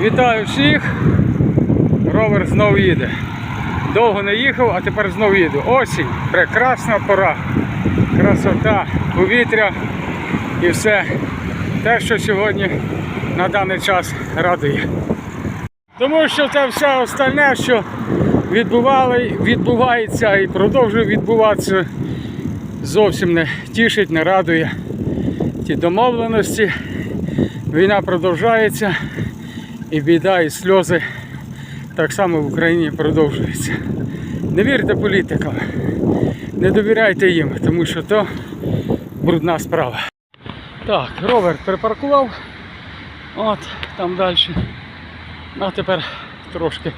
Вітаю всіх! Ровер знову їде. Довго не їхав, а тепер знову їду. Осінь, прекрасна пора. Красота, повітря і все те, що сьогодні на даний час радує. Тому що це все остальне, що відбували, відбувається і продовжує відбуватися, зовсім не тішить, не радує. Ті домовленості, війна продовжується, і біда, і сльози так само в Україні продовжуються. Не вірте політикам, не довіряйте їм, тому що то брудна справа. Так, ровер припаркував. От, там далі. А тепер трошки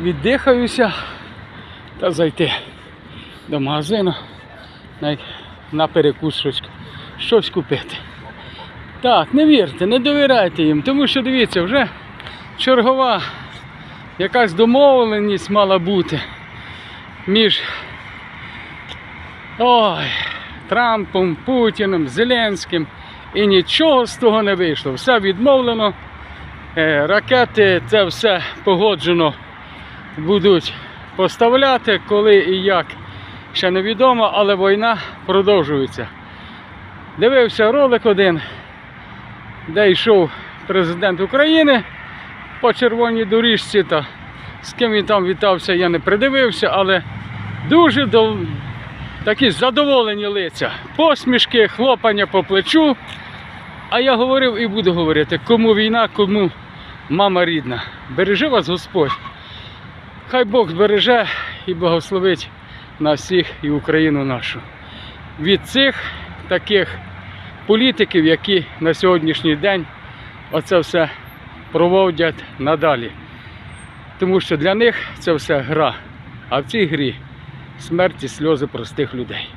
віддихаюся та зайти до магазину на, на перекус щось, щось купити. Так, не вірте, не довіряйте їм, тому що дивіться, вже чергова якась домовленість мала бути між ой, Трампом, Путіним, Зеленським. І нічого з того не вийшло. Все відмовлено. Е, Ракети це все погоджено будуть поставляти, коли і як ще невідомо, але війна продовжується. Дивився ролик один, де йшов президент України по червоній доріжці. Та з ким він там вітався, я не придивився, але дуже дов... такі задоволені лиця. Посмішки, хлопання по плечу. А я говорив і буду говорити, кому війна, кому мама рідна. Бережи вас Господь. Хай Бог збереже і благословить на всіх і Україну нашу. Від цих таких політиків, які на сьогоднішній день оце все проводять надалі. Тому що для них це все гра. А в цій грі смерть і сльози простих людей.